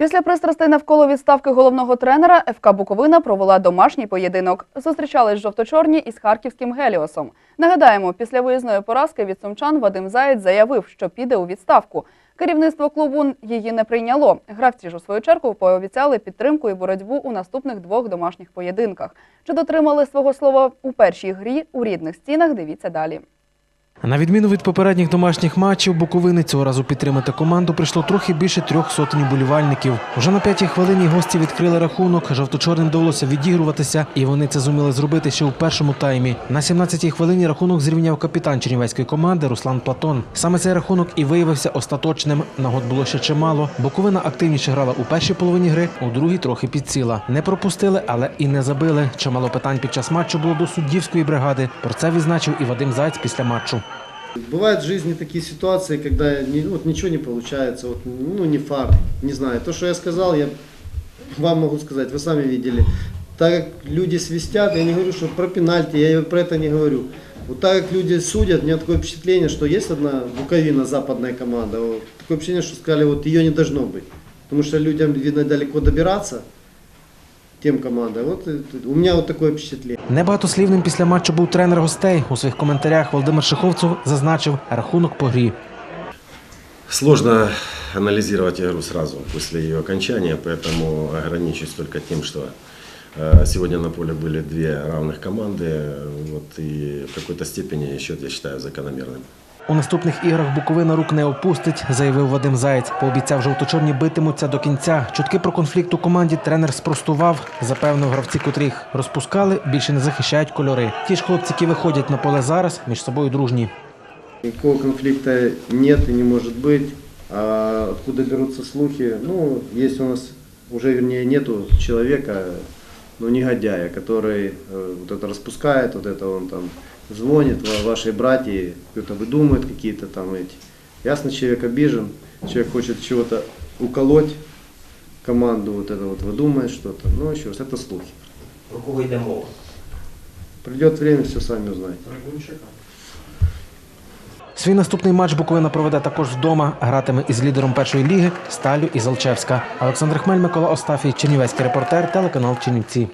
Після пристрастей навколо відставки головного тренера ФК Буковина провела домашній поєдинок. Зустрічались жовто-чорні із харківським Геліосом. Нагадаємо, після виїзної поразки від сумчан Вадим Заєць заявив, що піде у відставку. Керівництво клубу її не прийняло. Гравці ж у свою чергу пообіцяли підтримку і боротьбу у наступних двох домашніх поєдинках. Чи дотримали свого слова у першій грі у рідних стінах? Дивіться далі. На відміну від попередніх домашніх матчів, Буковини цього разу підтримати команду прийшло трохи більше трьох сотень болівальників. Уже на п'ятій хвилині гості відкрили рахунок. Жовто-чорним довелося відігруватися, і вони це зуміли зробити ще у першому таймі. На 17-й хвилині рахунок зрівняв капітан чернівецької команди Руслан Платон. Саме цей рахунок і виявився остаточним. Нагод було ще чимало. Буковина активніше грала у першій половині гри, у другій трохи підсіла. Не пропустили, але і не забили. Чимало питань під час матчу було до суддівської бригади. Про це відзначив і Вадим Зайць після матчу. Бывают в жизни такие ситуации, когда не- вот ничего не получается, вот, ну не фарт, не знаю. То, что я сказал, я вам могу сказать, вы сами видели. Так как люди свистят, я не говорю, что про пенальти, я про это не говорю. Вот так как люди судят, у меня такое впечатление, что есть одна Буковина, западная команда. Вот, такое впечатление, что сказали, вот ее не должно быть. Потому что людям, видно, далеко добираться, тем командам. Вот э, у меня вот такое впечатление. Небагатослівним після матчу був тренер гостей. У своїх коментарях Володимир Шиховцев зазначив рахунок по грі. Сложно анализировать игру сразу после ее окончания, поэтому ограничусь только тем, что э, сегодня на поле были две равных команды, вот, и в какой-то степени счет я считаю закономерным. У наступних іграх Буковина рук не опустить, заявив Вадим Заєць. Пообіцяв, жовто-чорні битимуться до кінця. Чутки про конфлікт у команді тренер спростував. Запевнив гравці, котрі їх розпускали, більше не захищають кольори. Ті ж хлопці, які виходять на поле зараз, між собою дружні. Никакого конфликта нет и не может быть. А откуда берутся слухи? Ну, есть у нас уже, вернее, нету человека, ну, негодяя, который э, вот это распускает, вот это он там звонит, ва- ваши братья, кто-то выдумывает какие-то там эти. Ясно, человек обижен, человек хочет чего-то уколоть команду, вот это вот выдумает что-то. Ну, еще раз, это слухи. Про кого йде мова? Придет время, все сами узнаете. Свій наступний матч Буковина проведе також вдома. Гратиме із лідером першої ліги Сталю із Алчевська. Олександр Хмель, Микола Остафій, Чернівецький репортер, телеканал Чернівці.